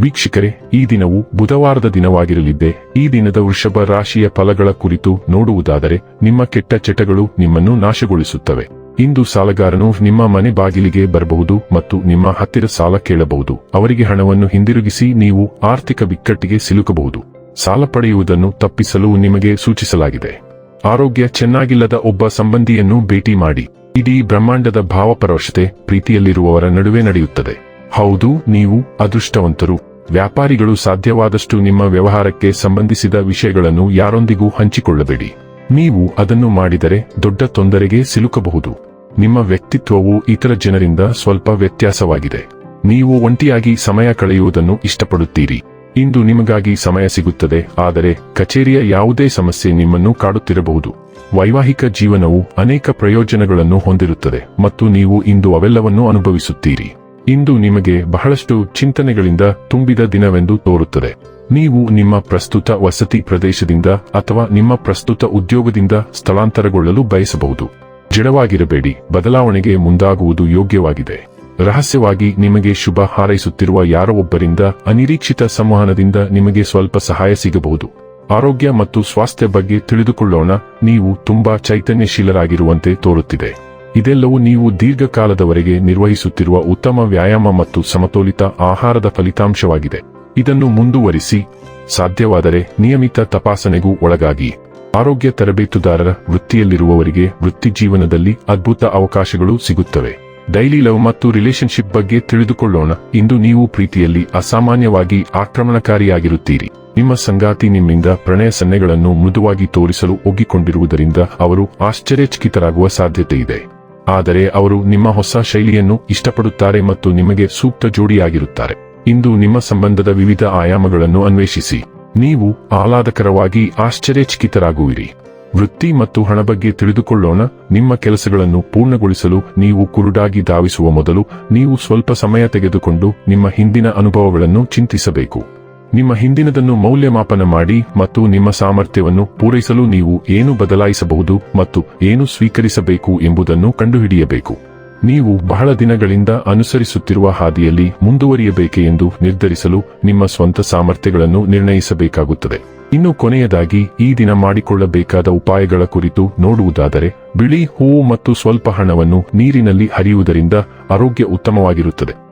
ವೀಕ್ಷಕರೇ, ಈ ದಿನವು ಬುಧವಾರದ ದಿನವಾಗಿರಲಿದ್ದೆ, ಈ ದಿನದ ವೃಷಭ ರಾಶಿಯ ಫಲಗಳ ಕುರಿತು ನೋಡುವುದಾದರೆ, ನಿಮ್ಮ ಕೆಟ್ಟ ಚಟಗಳು ನಿಮ್ಮನ್ನು ನಾಶಗೊಳಿಸುತ್ತವೆ. ಇಂದು ಸಾಲಗಾರನು ನಿಮ್ಮ ಮನೆ ಬಾಗಿಲಿಗೆ ಬರಬಹುದು ಮತ್ತು ನಿಮ್ಮ ಹತ್ತಿರ ಸಾಲ ಕೇಳಬಹುದು. ಅವರಿಗೆ ಹಣವನ್ನು ಹಿಂದಿರುಗಿಸಿ ನೀವು ಆರ್ಥಿಕ ಬಿಕ್ಕಟ್ಟಿಗೆ ಸಿಲುಕಬಹುದು. ಸಾಲ ಪಡೆಯುವುದನ್ನು ತಪ್ಪಿಸಲು ನಿಮಗೆ ಸೂಚಿಸಲಾಗಿದೆ. ಆರೋಗ್ಯ ಚೆನ್ನಾಗಿಲ್ಲದ ಒಬ್ಬ ಸಂಬಂಧಿಯನ್ನು ಭೇಟಿ ಮಾಡಿ. ಇಡೀ ಬ್ರಹ್ಮಾಂಡದ ಭಾವಪರವಶತೆ ಪ್ರೀತಿಯಲ್ಲಿರುವವರ ನಡುವೆ ನಡೆಯುತ್ತದೆ. ಹೌದು, ನೀವು ಅದೃಷ್ಟವಂತರು. ವ್ಯಾಪಾರಿಗಳು ಸಾಧ್ಯವಾದಷ್ಟು ನಿಮ್ಮ ವ್ಯವಹಾರಕ್ಕೆ ಸಂಬಂಧಿಸಿದ ವಿಷಯಗಳನ್ನು ಯಾರೊಂದಿಗೂ ಹಂಚಿಕೊಳ್ಳಬೇಡಿ. ನೀವು ಅದನ್ನು ಮಾಡಿದರೆ ದೊಡ್ಡ ತೊಂದರೆಗೆ ಸಿಲುಕಬಹುದು. ನಿಮ್ಮ ವ್ಯಕ್ತಿತ್ವವು ಇತರ ಜನರಿಂದ ಸ್ವಲ್ಪ ವ್ಯತ್ಯಾಸವಾಗಿದೆ. ನೀವು ಒಂಟಿಯಾಗಿ ಸಮಯ ಕಳೆಯುವುದನ್ನು ಇಷ್ಟಪಡುತ್ತೀರಿ. ಇಂದು ನಿಮಗಾಗಿ ಸಮಯ ಸಿಗುತ್ತದೆ, ಆದರೆ ಕಚೇರಿಯ ಯಾವುದೇ ಸಮಸ್ಯೆ ನಿಮ್ಮನ್ನು ಕಾಡುತ್ತಿರಬಹುದು. ವೈವಾಹಿಕ ಜೀವನವು ಅನೇಕ ಪ್ರಯೋಜನಗಳನ್ನು ಹೊಂದಿರುತ್ತದೆ, ಮತ್ತು ನೀವು ಇಂದು ಅವೆಲ್ಲವನ್ನೂ ಅನುಭವಿಸುತ್ತೀರಿ. ಇಂದು ನಿಮಗೆ ಬಹಳಷ್ಟು ಚಿಂತನೆಗಳಿಂದ ತುಂಬಿದ ದಿನವೆಂದು ತೋರುತ್ತದೆ. ನೀವು ನಿಮ್ಮ ಪ್ರಸ್ತುತ ವಸತಿ ಪ್ರದೇಶದಿಂದ ಅಥವಾ ನಿಮ್ಮ ಪ್ರಸ್ತುತ ಉದ್ಯೋಗದಿಂದ ಸ್ಥಳಾಂತರಗೊಳ್ಳಲು ಬಯಸಬಹುದು. ಜಡವಾಗಿರಬೇಡಿ, ಬದಲಾವಣೆಗೆ ಮುಂದಾಗುವುದು ಯೋಗ್ಯವಾಗಿದೆ. ರಹಸ್ಯವಾಗಿ ನಿಮಗೆ ಶುಭ ಹಾರೈಸುತ್ತಿರುವ ಯಾರೋ ಒಬ್ಬರಿಂದ ಅನಿರೀಕ್ಷಿತ ಸಂವಹನದಿಂದ ನಿಮಗೆ ಸ್ವಲ್ಪ ಸಹಾಯ ಸಿಗಬಹುದು. ಆರೋಗ್ಯ ಮತ್ತು ಸ್ವಾಸ್ಥ್ಯ ಬಗ್ಗೆ ತಿಳಿದುಕೊಳ್ಳೋಣ, ನೀವು ತುಂಬಾ ಚೈತನ್ಯಶೀಲರಾಗಿರುವಂತೆ ತೋರುತ್ತಿದೆ. ಇದೆಲ್ಲವೂ ನೀವು ದೀರ್ಘಕಾಲದವರೆಗೆ ನಿರ್ವಹಿಸುತ್ತಿರುವ ಉತ್ತಮ ವ್ಯಾಯಾಮ ಮತ್ತು ಸಮತೋಲಿತ ಆಹಾರದ ಫಲಿತಾಂಶವಾಗಿದೆ. ಇದನ್ನು ಮುಂದುವರಿಸಿ, ಸಾಧ್ಯವಾದರೆ ನಿಯಮಿತ ತಪಾಸಣೆಗೂ ಒಳಗಾಗಿ. ಆರೋಗ್ಯ ತರಬೇತುದಾರರ ವೃತ್ತಿಯಲ್ಲಿರುವವರಿಗೆ ವೃತ್ತಿ ಜೀವನದಲ್ಲಿ ಅದ್ಭುತ ಅವಕಾಶಗಳು ಸಿಗುತ್ತವೆ. ಡೈಲಿ ಲವ್ ಮತ್ತು ರಿಲೇಶನ್ಶಿಪ್ ಬಗ್ಗೆ ತಿಳಿದುಕೊಳ್ಳೋಣ. ಇಂದು ನೀವು ಪ್ರೀತಿಯಲ್ಲಿ ಅಸಾಮಾನ್ಯವಾಗಿ ಆಕ್ರಮಣಕಾರಿಯಾಗಿರುತ್ತೀರಿ. ನಿಮ್ಮ ಸಂಗಾತಿ ನಿಮ್ಮಿಂದ ಪ್ರಣಯ ಸನ್ನೆಗಳನ್ನು ಮೃದುವಾಗಿ ತೋರಿಸಲು ಒಗ್ಗಿಕೊಂಡಿರುವುದರಿಂದ ಅವರು ಆಶ್ಚರ್ಯಚಕಿತರಾಗುವ ಸಾಧ್ಯತೆ ಇದೆ ಆದರೆ ಅವರು ನಿಮ್ಮ ಹೊಸ ಶೈಲಿಯನ್ನು ಇಷ್ಟಪಡುತ್ತಾರೆ ಮತ್ತು ನಿಮಗೆ ಸೂಕ್ತ ಜೋಡಿಯಾಗಿರುತ್ತಾರೆ. ಇಂದು ನಿಮ್ಮ ಸಂಬಂಧದ ವಿವಿಧ ಆಯಾಮಗಳನ್ನು ಅನ್ವೇಷಿಸಿ. ನೀವು ಆಹ್ಲಾದಕರವಾಗಿ ಆಶ್ಚರ್ಯಚಕಿತರಾಗುವಿರಿ. ವೃತ್ತಿ ಮತ್ತು ಹಣ ಬಗ್ಗೆ ತಿಳಿದುಕೊಳ್ಳೋಣ. ನಿಮ್ಮ ಕೆಲಸಗಳನ್ನು ಪೂರ್ಣಗೊಳಿಸಲು ನೀವು ಕುರುಡಾಗಿ ಧಾವಿಸುವ ಮೊದಲು ನೀವು ಸ್ವಲ್ಪ ಸಮಯ ತೆಗೆದುಕೊಂಡು ನಿಮ್ಮ ಹಿಂದಿನ ಅನುಭವಗಳನ್ನು ಚಿಂತಿಸಬೇಕು. ನಿಮ್ಮ ಹಿಂದಿನದನ್ನು ಮೌಲ್ಯಮಾಪನ ಮಾಡಿ ಮತ್ತು ನಿಮ್ಮ ಸಾಮರ್ಥ್ಯವನ್ನು ಪೂರೈಸಲು ನೀವು ಏನು ಬದಲಾಯಿಸಬಹುದು ಮತ್ತು ಏನು ಸ್ವೀಕರಿಸಬೇಕು ಎಂಬುದನ್ನು ಕಂಡುಹಿಡಿಯಬೇಕು. ನೀವು ಬಹಳ ದಿನಗಳಿಂದ ಅನುಸರಿಸುತ್ತಿರುವ ಹಾದಿಯಲ್ಲಿ ಮುಂದುವರಿಯಬೇಕೆ ಎಂದು ನಿರ್ಧರಿಸಲು ನಿಮ್ಮ ಸ್ವಂತ ಸಾಮರ್ಥ್ಯಗಳನ್ನು ನಿರ್ಣಯಿಸಬೇಕಾಗುತ್ತದೆ. ಇನ್ನು ಕೊನೆಯದಾಗಿ, ಈ ದಿನ ಮಾಡಿಕೊಳ್ಳಬೇಕಾದ ಉಪಾಯಗಳ ಕುರಿತು ನೋಡುವುದಾದರೆ, ಬಿಳಿ ಹೂವು ಮತ್ತು ಸ್ವಲ್ಪ ಹಣವನ್ನು ನೀರಿನಲ್ಲಿ ಹರಿಯುವುದರಿಂದ ಆರೋಗ್ಯ ಉತ್ತಮವಾಗಿರುತ್ತದೆ.